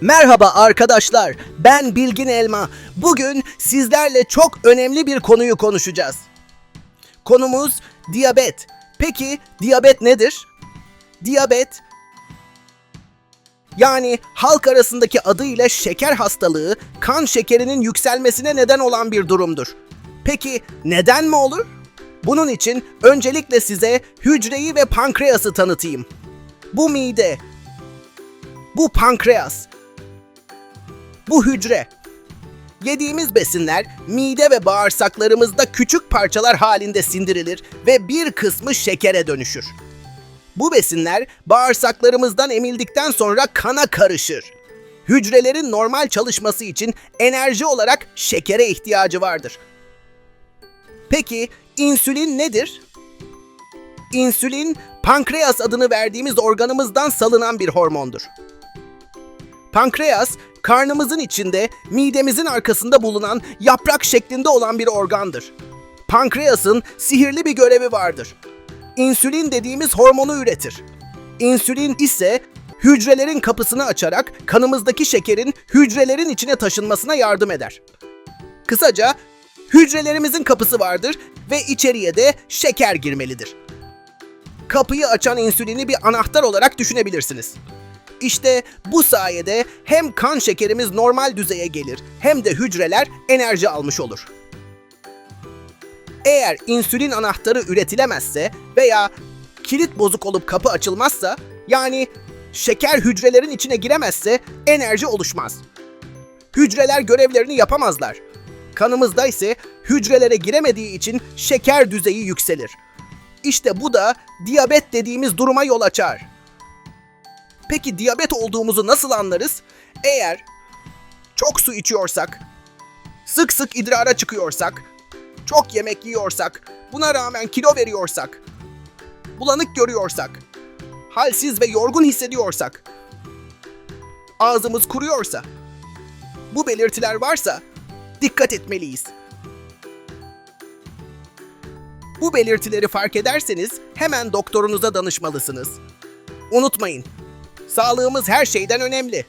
Merhaba arkadaşlar, ben Bilgin Elma. Bugün sizlerle çok önemli bir konuyu konuşacağız. Konumuz diyabet. Peki diyabet nedir? Diyabet yani halk arasındaki adıyla şeker hastalığı, kan şekerinin yükselmesine neden olan bir durumdur. Peki neden mi olur? Bunun için öncelikle size hücreyi ve pankreası tanıtayım. Bu mide, bu pankreas, bu hücre. Yediğimiz besinler mide ve bağırsaklarımızda küçük parçalar halinde sindirilir ve bir kısmı şekere dönüşür. Bu besinler bağırsaklarımızdan emildikten sonra kana karışır. Hücrelerin normal çalışması için enerji olarak şekere ihtiyacı vardır. Peki insülin nedir? İnsülin, pankreas adını verdiğimiz organımızdan salınan bir hormondur. Pankreas, karnımızın içinde, midemizin arkasında bulunan yaprak şeklinde olan bir organdır. Pankreasın sihirli bir görevi vardır. İnsülin dediğimiz hormonu üretir. İnsülin ise hücrelerin kapısını açarak kanımızdaki şekerin hücrelerin içine taşınmasına yardım eder. Kısaca hücrelerimizin kapısı vardır ve içeriye de şeker girmelidir. Kapıyı açan insülini bir anahtar olarak düşünebilirsiniz. İşte bu sayede hem kan şekerimiz normal düzeye gelir hem de hücreler enerji almış olur. Eğer insülin anahtarı üretilemezse veya kilit bozuk olup kapı açılmazsa yani şeker hücrelerin içine giremezse enerji oluşmaz. Hücreler görevlerini yapamazlar. Kanımızda ise hücrelere giremediği için şeker düzeyi yükselir. İşte bu da diyabet dediğimiz duruma yol açar. Peki diyabet olduğumuzu nasıl anlarız? Eğer çok su içiyorsak, sık sık idrara çıkıyorsak, çok yemek yiyorsak, buna rağmen kilo veriyorsak, bulanık görüyorsak, halsiz ve yorgun hissediyorsak, ağzımız kuruyorsa, bu belirtiler varsa dikkat etmeliyiz. Bu belirtileri fark ederseniz hemen doktorunuza danışmalısınız. Unutmayın, sağlığımız her şeyden önemli.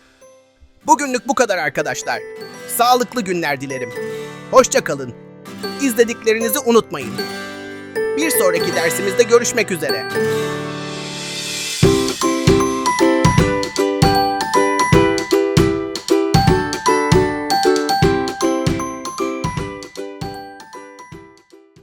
Bugünlük bu kadar arkadaşlar. Sağlıklı günler dilerim. Hoşça kalın. İzlediklerinizi unutmayın. Bir sonraki dersimizde görüşmek üzere.